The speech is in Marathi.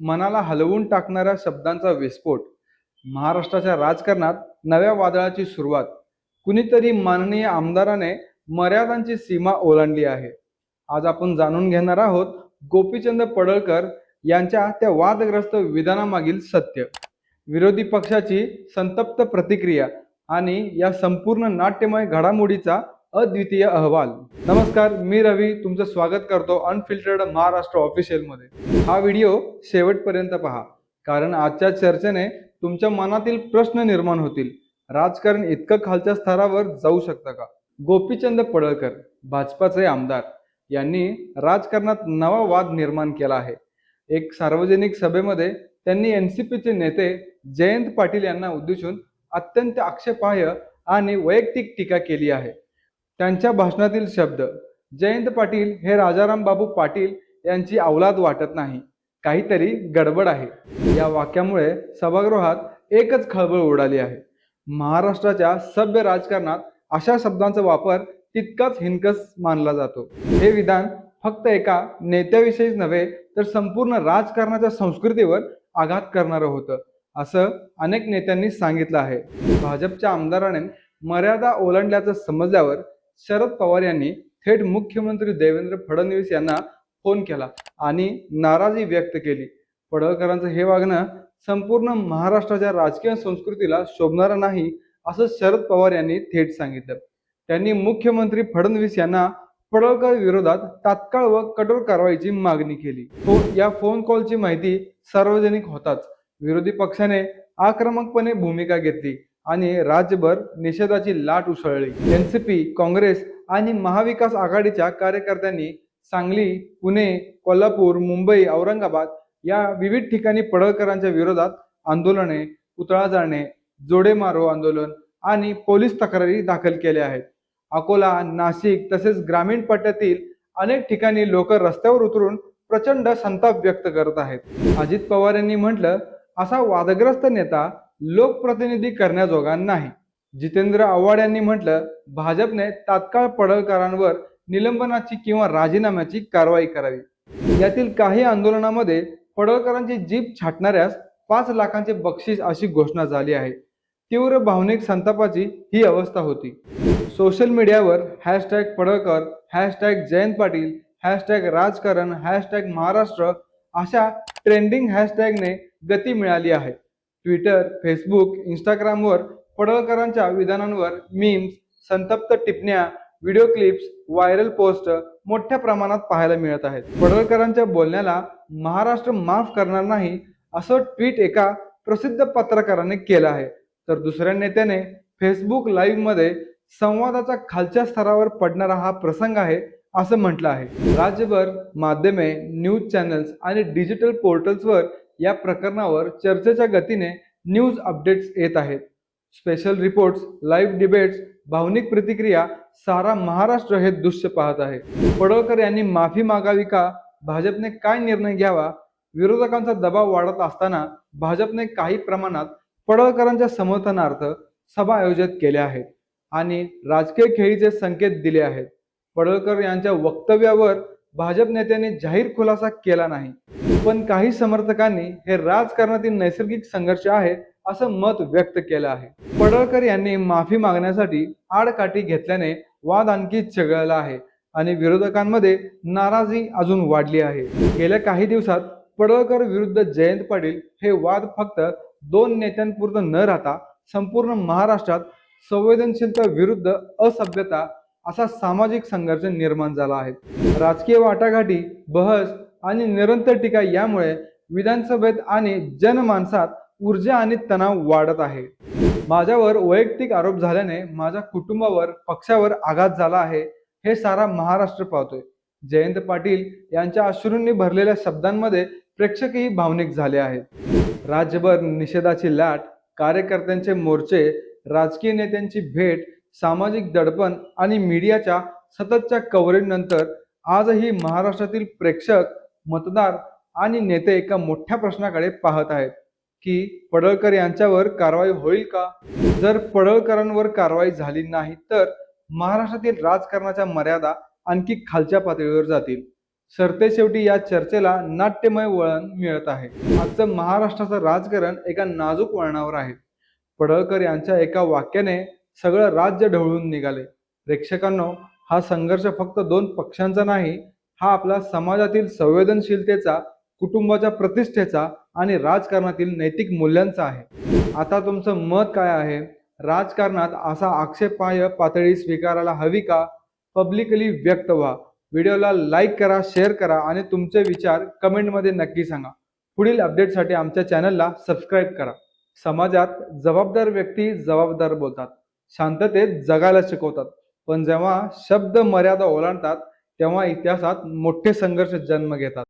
मनाला हलवून टाकणाऱ्या शब्दांचा विस्फोट. महाराष्ट्राच्या राजकारणात नव्या वादळाची सुरुवात. कुणीतरी माननीय आमदाराने मर्यादांची सीमा ओलांडली आहे. आज आपण जाणून घेणार आहोत गोपीचंद पडळकर यांच्या त्या वादग्रस्त विधानामागील सत्य. विरोधी पक्षाची संतप्त प्रतिक्रिया आणि या संपूर्ण नाट्यमय घडामोडीचा अद्वितीय अहवाल. नमस्कार मी रवी तुमचं स्वागत करतो अनफिल्टर्ड महाराष्ट्र ऑफिशियलमध्ये हा व्हिडिओ शेवटपर्यंत पहा कारण आजच्या चर्चेने तुमच्या मनातील प्रश्न निर्माण होतील. राजकारण इतकं खालच्या स्तरावर जाऊ शकतं का? गोपीचंद पडळकर भाजपाचे आमदार यांनी राजकारणात नवा वाद निर्माण केला आहे. एक सार्वजनिक सभेमध्ये त्यांनी एन सी पीचे नेते जयंत पाटील यांना उद्देशून अत्यंत आक्षेपार्ह आणि वैयक्तिक टीका केली आहे. त्यांच्या भाषणातील शब्द जयंत पाटील हे राजाराम बाबू पाटील यांची अवलाद वाटत नाही. काहीतरी गडबड आहे. या वाक्यामुळे सभागृहात एकच खळबळ उडाली आहे. महाराष्ट्राच्या सभ्य राजकारणात अशा शब्दांचा वापर तितकाच हिनकस मानला जातो. हे विधान फक्त एका नेत्याविषयीच नव्हे तर संपूर्ण राजकारणाच्या संस्कृतीवर आघात करणारं होतं असं अनेक नेत्यांनी सांगितलं आहे. भाजपच्या आमदाराने मर्यादा ओलांडल्याचं समजल्यावर शरद पवार यांनी थेट मुख्यमंत्री देवेंद्र फडणवीस यांना फोन केला आणि नाराजी व्यक्त केली. पडळकरांचं हे वागणं संपूर्ण महाराष्ट्राच्या राजकीय संस्कृतीला शोभणारं नाही असं शरद पवार यांनी थेट सांगितलं. त्यांनी मुख्यमंत्री फडणवीस यांना पडळकर विरोधात तात्काळ व कठोर कारवाईची मागणी केली. हो या फोन कॉलची माहिती सार्वजनिक होताच. विरोधी पक्षाने आक्रमकपणे भूमिका घेतली. आणि राज्यभर निषेधाची लाट उसळली. एनसीपी काँग्रेस आणि महाविकास आघाडीच्या कार्यकर्त्यांनी सांगली पुणे कोल्हापूर मुंबई औरंगाबाद या विविध ठिकाणी पडळकरांच्या विरोधात आंदोलने पुतळा जाळणे जोडे मारो आंदोलन आणि पोलीस तक्रारी दाखल केल्या आहेत. अकोला नाशिक तसेच ग्रामीण पट्ट्यातील अनेक ठिकाणी लोक रस्त्यावर उतरून प्रचंड संताप व्यक्त करत आहेत. अजित पवार यांनी म्हटलं असा वादग्रस्त नेता लोकप्रतिनिधी करण्याजोगा नाही. जितेंद्र आव्हाड यांनी म्हटलं भाजपने तात्काळ पडळकरांवर निलंबनाची किंवा राजीनाम्याची कारवाई करावी. यातील काही आंदोलनामध्ये पडळकरांची जीप छाटणाऱ्यास पाच लाखांचे बक्षीस अशी घोषणा झाली आहे. तीव्र भावनिक संतापाची ही अवस्था होती. सोशल मीडियावर hashtag Padalkar hashtag Jayant Patil hashtag राजकारण हॅशटॅग महाराष्ट्र अशा ट्रेंडिंग हॅशटॅगने गती मिळाली आहे. ट्विटर फेसबुक इंस्टाग्रामवर पडळकरांच्या विधानांवर मीम्स संतप्त टिपण्या व्हिडिओ क्लिप्स व्हायरल पोस्ट मोठ्या प्रमाणात पाहायला मिळत आहेत. पडळकरांच्या बोलण्याला महाराष्ट्र माफ करणार नाही असं ट्विट एका प्रसिद्ध पत्रकाराने केलं आहे. तर दुसऱ्या नेत्याने फेसबुक लाईव्हमध्ये संवादाचा खालच्या स्तरावर पडणारा हा प्रसंग आहे असं म्हटलं आहे. राज्यभर माध्यमे न्यूज चॅनल्स आणि डिजिटल पोर्टल्सवर या प्रकरणावर चर्चेच्या गतीने न्यूज अपडेट्स येत आहेत. स्पेशल रिपोर्ट्स लाईव्ह डिबेट्स भावनिक प्रतिक्रिया सारा महाराष्ट्र हे दृश्य पाहत आहे. पडळकर यांनी माफी मागावी का? भाजपने काय निर्णय घ्यावा? विरोधकांचा दबाव वाढत असताना भाजपने काही प्रमाणात पडळकरांच्या समर्थनार्थ सभा आयोजित केल्या आहेत आणि राजकीय खेळीचे संकेत दिले आहेत. पडळकर यांच्या वक्तव्यावर भाजप नेत्यांनी जाहीर खुलासा केला नाही. पण काही समर्थकांनी हे राजकारणातील नैसर्गिक संघर्ष आहे असं मत व्यक्त केलं आहे. पडळकर यांनी माफी मागण्यासाठी आडकाठी घेतल्याने वाद आणखी चघळला आहे आणि विरोधकांमध्ये नाराजी अजून वाढली आहे. गेल्या काही दिवसात पडळकर विरुद्ध जयंत पाटील हे वाद फक्त दोन नेत्यांपुरतं न राहता संपूर्ण महाराष्ट्रात संवेदनशीलता विरुद्ध असभ्यता असा सामाजिक संघर्ष निर्माण झाला आहे. राजकीय वाटाघाटी बहस आणि निरंतर टीका यामुळे विधानसभेत आणि जनमानसात ऊर्जा आणि तणाव वाढत आहे. माझ्यावर वैयक्तिक आरोप झाल्याने माझ्या कुटुंबावर पक्षावर आघात झाला आहे हे सारा महाराष्ट्र पाहतोय. जयंत पाटील यांच्या अश्रूंनी भरलेल्या शब्दांमध्ये प्रेक्षकही भावनिक झाले आहेत. राज्यभर निषेधाची लाट कार्यकर्त्यांचे मोर्चे राजकीय नेत्यांची भेट सामाजिक दडपण आणि मीडियाच्या सततच्या कव्हरेजनंतर आजही महाराष्ट्रातील प्रेक्षक मतदार आणि नेते एका मोठ्या प्रश्नाकडे पाहत आहेत की पडळकर यांच्यावर कारवाई होईल का? जर पडळकरांवर कारवाई झाली नाही तर महाराष्ट्रातील राजकारणाच्या मर्यादा आणखी खालच्या पातळीवर जातील. सरतेशेवटी या चर्चेला नाट्यमय वळण मिळत आहे. आजचं महाराष्ट्राचं राजकारण एका नाजूक वळणावर आहे. पडळकर यांच्या एका वाक्याने सगळं राज्य ढवळून निघाले. प्रेक्षकांनो हा संघर्ष फक्त दोन पक्षांचा नाही हा आपला समाजातील संवेदनशीलतेचा कुटुंबाच्या प्रतिष्ठेचा आणि राजकारणातील नैतिक मूल्यांचा आहे. आता तुमचं मत काय आहे? राजकारणात असा आक्षेपाय पातळी स्वीकारायला हवी का? पब्लिकली व्यक्त व्हा. व्हिडिओला लाईक करा शेअर करा आणि तुमचे विचार कमेंटमध्ये नक्की सांगा. पुढील अपडेटसाठी आमच्या चॅनलला सबस्क्राईब करा. समाजात जबाबदार व्यक्ती जबाबदार बोलतात. शांततेत जगायला शिकवतात. पण जेव्हा शब्द मर्यादा ओलांडतात तेव्हा इतिहासात मोठे संघर्ष जन्म घेतात.